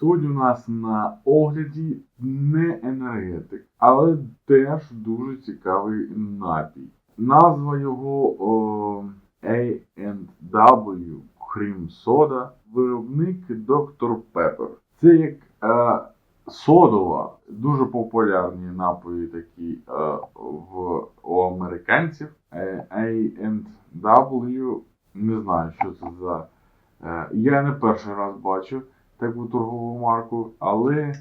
Сьогодні у нас на огляді не енергетик, але теж дуже цікавий напій. Назва його A&W Cream Soda, виробник Dr. Pepper. Це як е, содова, дуже популярні напої такі е, в, у американців. Е, A&W, не знаю, що це за. Е, я не перший раз бачив таку торгову марку, але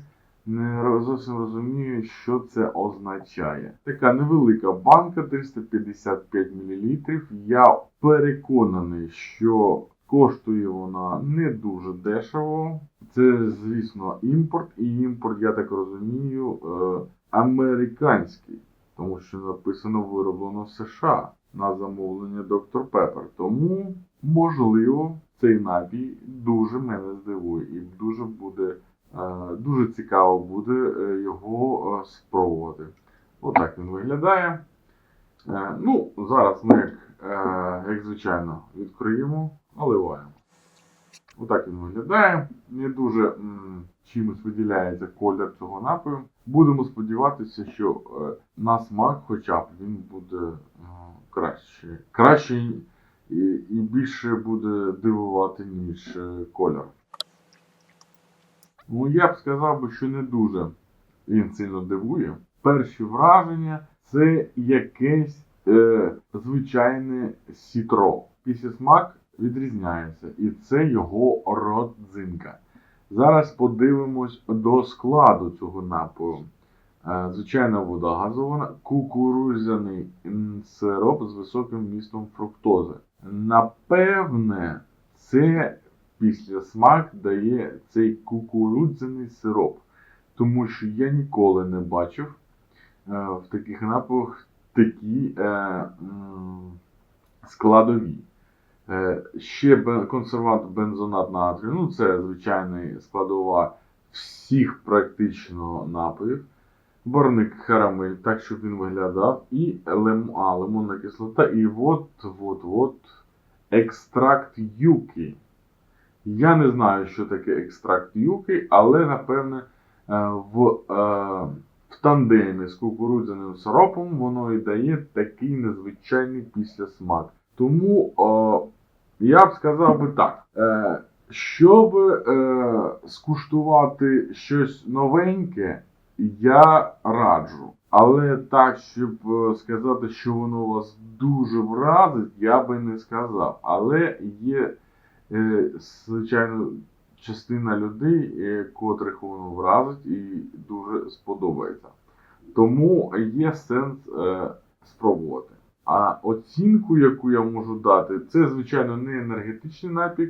не зовсім розумію, що це означає. Така невелика банка 355 мл. Я переконаний, що коштує вона не дуже дешево. Це, звісно, імпорт, і імпорт, я так розумію, е, американський, тому що написано вироблено в США на замовлення Dr. Pepper. Тому, можливо, цей напій дуже мене здивує і дуже буде е, дуже цікаво буде е, його е, спробувати. Отак він виглядає. Ну, зараз ми, як, звичайно, відкриємо, наливаємо. Отак він виглядає. Не дуже м, чимось виділяється колір цього напою. Будемо сподіватися, що на смак, хоча б він буде краще. Краще і, і більше буде дивувати, ніж е, колір. Ну, я б сказав би, що не дуже він сильно дивує. Перші враження це якесь е, звичайне сітро. Після смак відрізняється, і це його родзинка. Зараз подивимось до складу цього напою. Е, Звичайна вода газована, кукурудзяний сироп з високим вмістом фруктози. Напевне, це після смак дає цей кукурудзяний сироп. Тому що я ніколи не бачив е, в таких напоях такі е, складові. Ще консервант бензонат натрію. Ну, це звичайний складова всіх практично напоїв. Барник карамель, так щоб він виглядав. І лем, а, лимонна кислота. І от, от, от екстракт юки. Я не знаю, що таке екстракт юки, але напевне е, в, е, в тандемі з кукурудзяним сиропом воно і дає такий незвичайний післясмак. Тому е, я б сказав би так. Щоб е, скуштувати щось новеньке, я раджу. Але так, щоб е, сказати, що воно вас дуже вразить, я би не сказав. Але є, е, звичайно, частина людей, е, котрих воно вразить і дуже сподобається. Тому є сенс спробувати. А оцінку, яку я можу дати, це, звичайно, не енергетичний напій,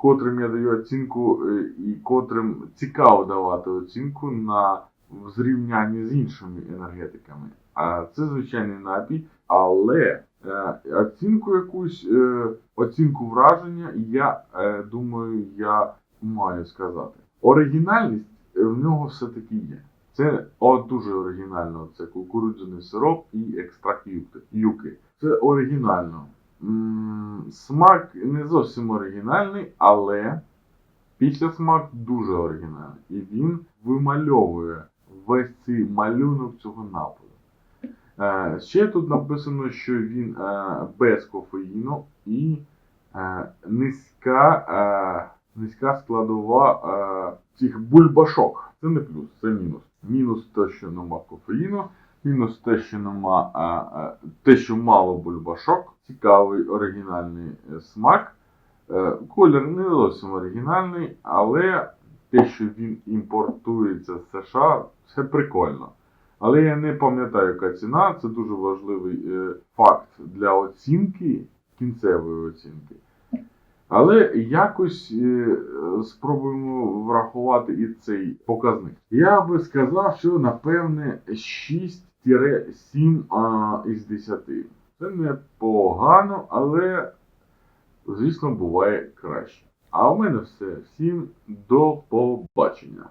котрим я даю оцінку, е, і котрим цікаво давати оцінку на в зрівнянні з іншими енергетиками. А це звичайний напій, але е, оцінку якусь, е, оцінку враження, я думаю, я маю сказати. Оригінальність в нього все-таки є. Це о, дуже оригінально. Це кукурудзяний сироп і екстракт юки. Це оригінально. Смак не зовсім оригінальний, але після смак дуже оригінальний. І він вимальовує весь цей малюнок цього напою. Е, ще тут написано, що він е, без кофеїну і е, низька, низька складова цих бульбашок. Це не плюс, це мінус. Мінус те, що нема кофеїну, мінус те, що нема те, що мало бульбашок. Цікавий оригінальний е, смак. Е, Колір не зовсім оригінальний, але те, що він імпортується з США, це прикольно. Але я не пам'ятаю, яка ціна. Це дуже важливий е, факт для оцінки, кінцевої оцінки. Але якось спробуємо врахувати і цей показник. Я би сказав, що напевне 6-7 а, із 10. Це непогано, але, звісно, буває краще. А у мене все. Всім до побачення.